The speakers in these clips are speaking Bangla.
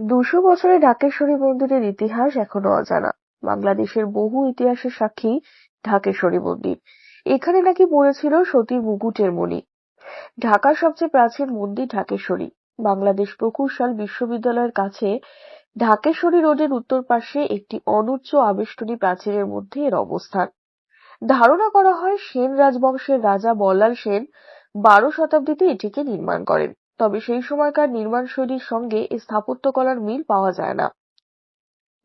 দুশো বছরের ঢাকেশ্বরী মন্দিরের ইতিহাস এখনও অজানা। বাংলাদেশের বহু ইতিহাসের সাক্ষী ঢাকেশ্বরী মন্দির। এখানে নাকি পড়েছিল সতীর মুকুটের মণি। ঢাকার সবচেয়ে প্রাচীন মন্দির ঢাকেশ্বরী। বাংলাদেশ প্রকৌশল বিশ্ববিদ্যালয়ের কাছে ঢাকেশ্বরী রোডের উত্তর পাশে একটি অনুচ্চ আবেষ্টনী প্রাচীরের মধ্যে এর অবস্থান। ধারণা করা হয় সেন রাজবংশের রাজা বল্লাল সেন বারো শতাব্দীতে এটিকে নির্মাণ করেন। তবে সেই সময়কার নির্মাণশৈলীর সঙ্গে এ স্থাপত্যকলার মিল পাওয়া যায় না।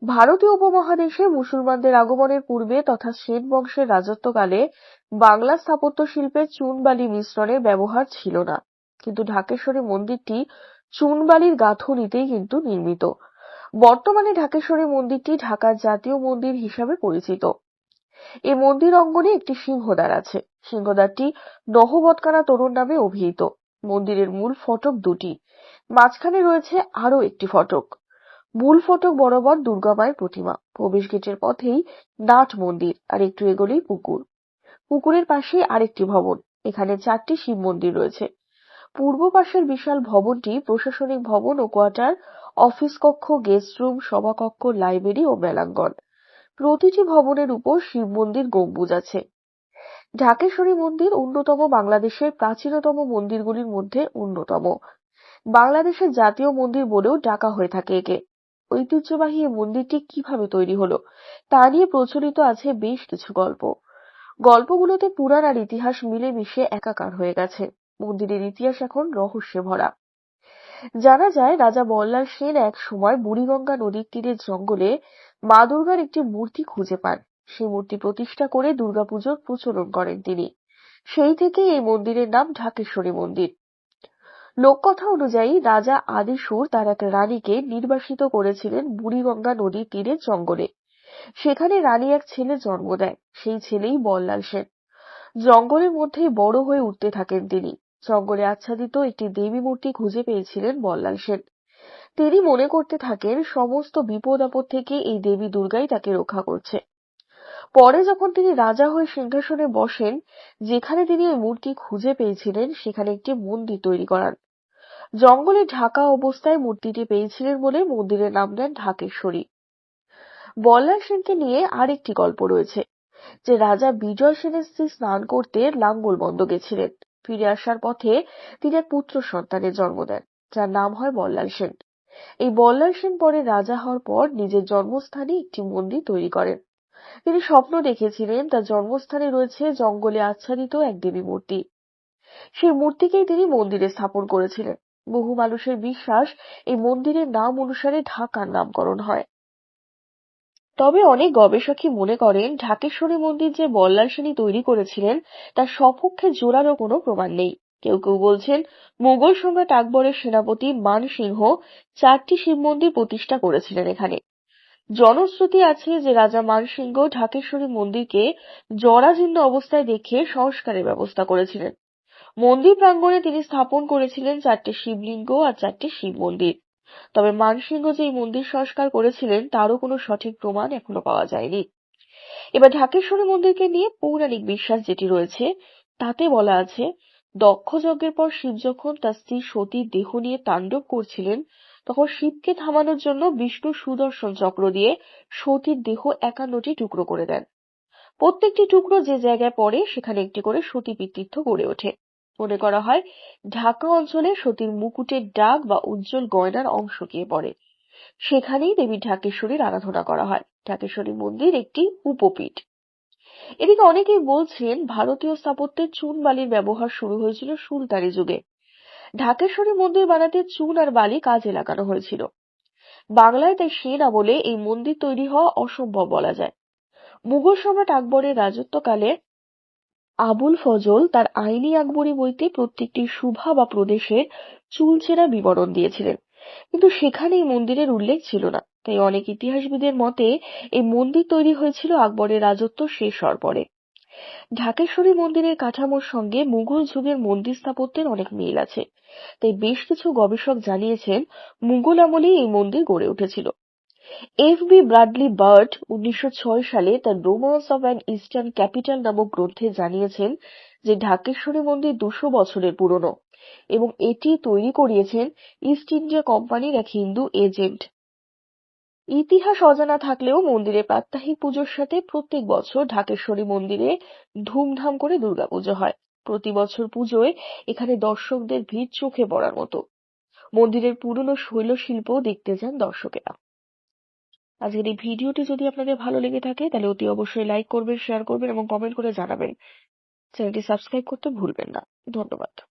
ভারতীয় উপমহাদেশে মুসলমানদের আগমনের পূর্বে তথা সেন বংশের রাজত্বকালে বাংলা স্থাপত্য শিল্পে চুনবালি মিশ্রণের ব্যবহার ছিল না। কিন্তু ঢাকেশ্বরী মন্দিরটি চুনবালির গাঁথুনিতেই কিন্তু নির্মিত। বর্তমানে ঢাকেশ্বরী মন্দিরটি ঢাকার জাতীয় মন্দির হিসাবে পরিচিত। এই মন্দির অঙ্গনে একটি সিংহদ্বার আছে। সিংহদ্বারটি নহবৎকানা তরুণ নামে অভিহিত। মন্দিরের মূল ফটক দুটি। মাঝখানে রয়েছে আরও একটি ফটক। মূল ফটক বরাবর দুর্গা মায়ের প্রতিমা। প্রবেশ গেটের পথেই নাট মন্দির আর একটু এগোলেই পুকুর। পুকুরের পাশে আরেকটি ভবন। এখানে চারটি শিব মন্দির রয়েছে। পূর্ব পাশের বিশাল ভবনটি প্রশাসনিক ভবন ও কোয়ার্টার, অফিস কক্ষ, গেস্ট রুম সভাকক্ষ লাইব্রেরি ও মেলাঙ্গন। প্রতিটি ভবনের উপর শিব মন্দির গম্বুজ আছে। ঢাকেশ্বরী মন্দির অন্যতম বাংলাদেশের প্রাচীনতম মন্দিরগুলির মধ্যে অন্যতম। বাংলাদেশের জাতীয় মন্দির বলেও ডাকা হয়ে থাকে একে। ঐতিহ্যবাহী এই মন্দিরটি কীভাবে তৈরি হলো, তা নিয়ে প্রচলিত আছে বেশ কিছু গল্প। গল্পগুলোতে পুরাণ আর ইতিহাস মিলেমিশে একাকার হয়ে গেছে। মন্দিরের ইতিহাস এখন রহস্যে ভরা। জানা যায়, রাজা বল্লাল সেন এক সময় বুড়িগঙ্গা নদীর তীরের জঙ্গলে মা দুর্গার একটি মূর্তি খুঁজে পান। সেই মূর্তি প্রতিষ্ঠা করে দুর্গাপুজোর প্রচলন করেন তিনি। সেই থেকেই এই মন্দিরের নাম ঢাকেশ্বরী মন্দির। লোককথা অনুযায়ী রাজা আদিসুর তার এক রানীকে নির্বাসিত করেছিলেন বুড়িগঙ্গা নদীর তীরের জঙ্গলে। সেখানে রানী এক ছেলে জন্ম দেয়, সেই ছেলেই বল্লাল সেন। জঙ্গলের মধ্যেই বড় হয়ে উঠতে থাকেন তিনি। জঙ্গলে আচ্ছাদিত একটি দেবী মূর্তি খুঁজে পেয়েছিলেন বল্লাল সেন। তিনি মনে করতে থাকেন, সমস্ত বিপদ আপদ থেকে এই দেবী দুর্গাই তাকে রক্ষা করছে। পরে যখন তিনি রাজা হয়ে সিংহাসনে বসেন, যেখানে তিনি ওই মূর্তি খুঁজে পেয়েছিলেন, সেখানে একটি মন্দির তৈরি করান জঙ্গলে ঢাকা অবস্থায় মূর্তিটি পেয়েছিলেন বলে মন্দিরের নাম দেন ঢাকেশ্বরী। বল্লাল সেনকে নিয়ে আরেকটি গল্প রয়েছে, যে রাজা বিজয় সেনের স্ত্রী স্নান করতে লাঙ্গল বন্ধ গেছিলেন। ফিরে আসার পথে তিনি এক পুত্র সন্তানের জন্ম দেন, যার নাম হয় বল্লাল সেন। এই বল্লাল সেন পরে রাজা হওয়ার পর নিজের জন্মস্থানে একটি মন্দির তৈরি করেন। তিনি স্বপ্ন দেখেছিলেন তার জন্মস্থানে রয়েছে জঙ্গলে আচ্ছাদিত এক দেবী মূর্তি। সেই মূর্তিকেই তিনি মন্দিরে স্থাপন করেছিলেন। বহু মানুষের বিশ্বাস এই মন্দিরের নাম অনুসারে ঢাকার নামকরণ হয়। তবে অনেক গবেষকই মনে করেন, ঢাকেশ্বরী মন্দির যে বল্লাল সেনী তৈরি করেছিলেন, তার সপক্ষে জোরালো কোনো প্রমাণ নেই। কেউ কেউ বলছেন মুঘল সম্রাট আকবরের সেনাপতি মান সিংহ চারটি শিব মন্দির প্রতিষ্ঠা করেছিলেন এখানে। জনশ্রুতি আছে যে রাজা মানসিংহ ঢাকেশ্বরী মন্দিরকে জরাজীর্ণ অবস্থায় দেখে সংস্কারের ব্যবস্থা করেছিলেন। মন্দির প্রাঙ্গণে তিনি স্থাপন করেছিলেন চারটি শিবলিঙ্গ আর চারটি শিব মন্দির। তবে মানসিংহ যে মন্দির সংস্কার করেছিলেন, তারও কোনো সঠিক প্রমাণ এখনও পাওয়া যায়নি। এবার ঢাকেশ্বরী মন্দিরকে নিয়ে পৌরাণিক বিশ্বাস যেটি রয়েছে, তাতে বলা আছে, দক্ষ যজ্ঞের পর শিব যখন তার স্ত্রী সতীর দেহ নিয়ে তাণ্ডব করছিলেন তখন শিবকে থামানোর জন্য বিষ্ণু সুদর্শন চক্র দিয়ে সতীর দেহ একান্নটি টুকরো করে দেন। প্রত্যেকটি টুকরো যে জায়গায় পড়ে, সেখানে একটি করে সতী পিতৃত্ব গড়ে ওঠে। মনে করা হয়, ঢাকা অঞ্চলে সতীর মুকুটের ডাক বা উজ্জ্বল গয়নার অংশ গিয়ে পড়ে। সেখানেই দেবী ঢাকেশ্বরীর আরাধনা করা হয়। ঢাকেশ্বরী মন্দির একটি উপপীঠ। এদিকে অনেকেই বলছেন, ভারতীয় স্থাপত্যের চুন বালির ব্যবহার শুরু হয়েছিল সুলতানি যুগে। ঢাকেশ্বরী মন্দির বানাতে চুন আর বালি কাজে লাগানো হয়েছিল। বাংলায় তাই সেন আমলে এই মন্দির তৈরি হওয়া অসম্ভব বলা যায়। মুঘল সম্রাট আকবরের রাজত্বকালে আবুল ফজল তার আইনি আকবরী বইতে প্রত্যেকটি সুভা বা প্রদেশের চুলচেরা বিবরণ দিয়েছিলেন। কিন্তু সেখানে এই মন্দিরের উল্লেখ ছিল না। তাই অনেক ইতিহাসবিদের মতে এই মন্দির তৈরি হয়েছিল আকবরের রাজত্ব শেষ হওয়ার পরে। ঢাকেশ্বরী মন্দিরের কাঠামোর সঙ্গে মুঘল যুগের মন্দির স্থাপত্যের অনেক মিল আছে। তাই বেশ কিছু গবেষক জানিয়েছেন, মুঘল আমলেই এই মন্দির গড়ে উঠেছিল। এফ বি ব্রাডলি বার্ট উনিশশো ছয় সালে তার romance of an eastern capital নামক গ্রন্থে জানিয়েছেন যে ঢাকেশ্বরী মন্দির দুশো বছরের পুরনো এবং এটি তৈরি করিয়েছেন ইস্ট ইন্ডিয়া কোম্পানির এক হিন্দু এজেন্ট ইতিহাস অজানা থাকলেও মন্দিরে প্রাত্যহিক পুজোর সাথে প্রত্যেক বছর ঢাকেশ্বরী মন্দিরে ধুমধাম করে দুর্গাপুজো হয়। প্রতি বছর পুজোয় এখানে দর্শকদের ভিড় চোখে পড়ার মতো। মন্দিরের পুরনো শৈলশিল্পও দেখতে যান দর্শকেরা। আজকের এই ভিডিওটি যদি আপনাদের ভালো লেগে থাকে, তাহলে অতি অবশ্যই লাইক করবেন, শেয়ার করবেন এবং কমেন্ট করে জানাবেন। চ্যানেলটি সাবস্ক্রাইব করতে ভুলবেন না। ধন্যবাদ।